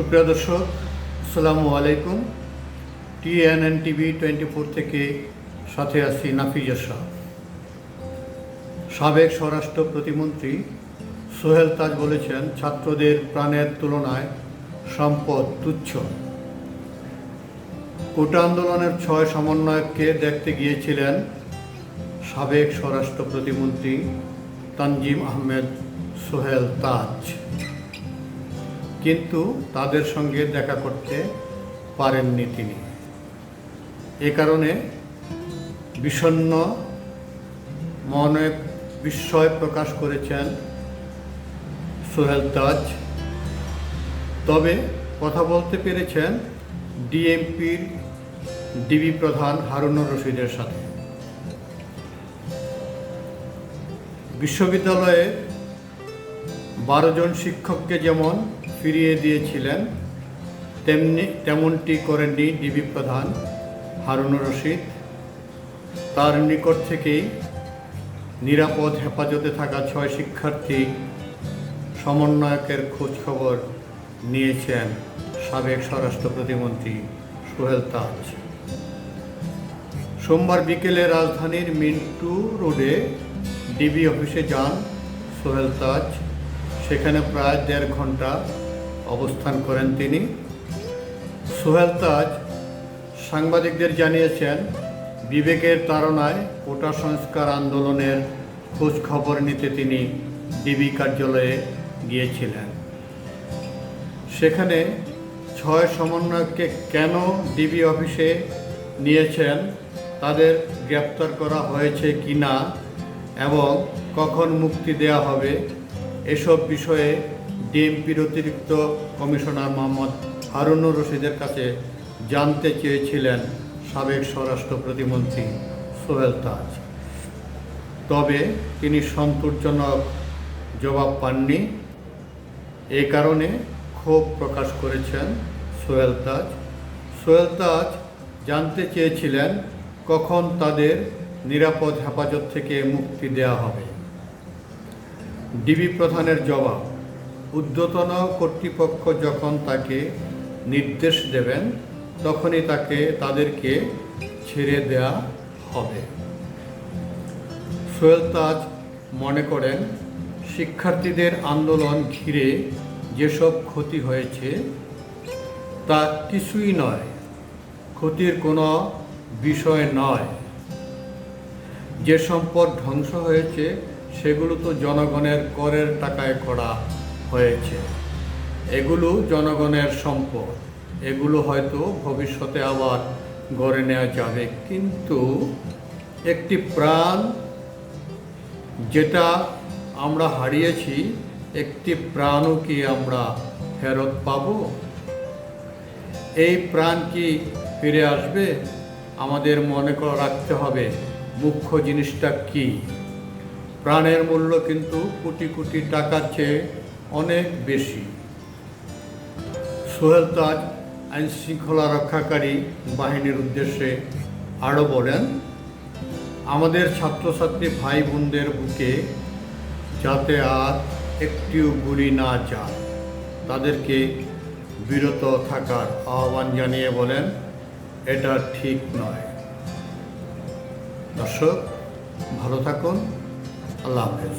সুপ্রিয় দর্শক, আসসালামু আলাইকুম। টিএনএন টিভি টোয়েন্টি ফোর থেকে সাথে আছি নাফিজা শাহ। সাবেক স্বরাষ্ট্র প্রতিমন্ত্রী সোহেল তাজ বলেছেন, ছাত্রদের প্রাণের তুলনায় সম্পদ তুচ্ছ। কোটা আন্দোলনের ছয় সমন্বয়ককে দেখতে গিয়েছিলেন সাবেক স্বরাষ্ট্র প্রতিমন্ত্রী তানজিম আহমেদ সোহেল তাজ। কিন্তু তাদের সঙ্গে দেখা করতে পারেননি তিনি। এ কারণে বিষণ্ন মনে বিস্ময় প্রকাশ করেছেন সোহেল তাজ। তবে কথা বলতে পেরেছেন ডিএমপির ডিবি প্রধান হারুনুর রশিদের সাথে। বিশ্ববিদ্যালয়ে বারো জন শিক্ষককে যেমন ফিরিয়ে দিয়েছিলেন, তেমনি তেমনটি করেননি ডিবি প্রধান হারুনুর রশিদ। তার নিকট থেকেই নিরাপদ হেফাজতে থাকা ছয় শিক্ষার্থী সমন্বয়কের খোঁজ খবর নিয়েছেন সাবেক স্বরাষ্ট্র প্রতিমন্ত্রী সোহেল তাজ। সোমবার বিকেলে রাজধানীর মিন্টু রোডে ডিবি অফিসে যান সোহেল তাজ। সেখানে প্রায় দেড় ঘণ্টা অবস্থান করেন তিনি। সোহেল তাজ সাংবাদিকদের জানিয়েছেন, বিবেকের তাড়নায় কোটা সংস্কার আন্দোলনের খোঁজ খবর নিতে তিনি ডিবি কার্যালয়ে গিয়েছিলেন। সেখানে ছয় সমন্বয়ককে কেন ডিবি অফিসে নিয়েছেন, তাদের গ্রেপ্তার করা হয়েছে কি না এবং কখন মুক্তি দেয়া হবে, এসব বিষয়ে ডিএমপির অতিরিক্ত কমিশনার মোহাম্মদ হারুনুর রশিদের কাছে জানতে চেয়েছিলেন সাবেক স্বরাষ্ট্র প্রতিমন্ত্রী সোহেল তাজ। তবে তিনি সন্তোষজনক জবাব পাননি। এই কারণে ক্ষোভ প্রকাশ করেছেন সোহেল তাজ। সোহেল তাজ জানতে চেয়েছিলেন কখন তাদের নিরাপদ হেফাজত থেকে মুক্তি দেয়া হবে। ডিবি প্রধানের জবাব ঊর্ধ্বতন কর্তৃপক্ষ যখন তাকে নির্দেশ দেবেন, তখনই তাকে তাদেরকে ছেড়ে দেয়া হবে। সোহেল তাজ মনে করেন, শিক্ষার্থীদের আন্দোলন ঘিরে যেসব ক্ষতি হয়েছে, তা কিছুই নয়, ক্ষতির কোনো বিষয় নয়। যে সম্পদ ধ্বংস হয়েছে, সেগুলো তো জনগণের করের টাকায় করা হয়েছে। এগুলো জনগণের সম্পদ। এগুলো হয়তো ভবিষ্যতে আবার গড়ে নেওয়া যাবে। কিন্তু একটি প্রাণ যেটা আমরা হারিয়েছি, একটি প্রাণও কি আমরা ফেরত পাব? এই প্রাণ কি ফিরে আসবে? আমাদের মনে রাখতে হবে, মুখ্য জিনিসটা কি? প্রাণের মূল্য কিন্তু কোটি কোটি টাকার চেয়ে অনেক বেশি। সোহেল তাজ আইন শৃঙ্খলা রক্ষাকারী বাহিনীর উদ্দেশ্যে আরও বলেন, আমাদের ছাত্রছাত্রী ভাই বোনদের বুকে যাতে আর একটিও গুলি না যায়, তাদেরকে বিরত থাকার আহ্বান জানিয়ে বলেন, এটা ঠিক নয়। দর্শক, ভালো থাকুন। আল্লাহ হাফেজ।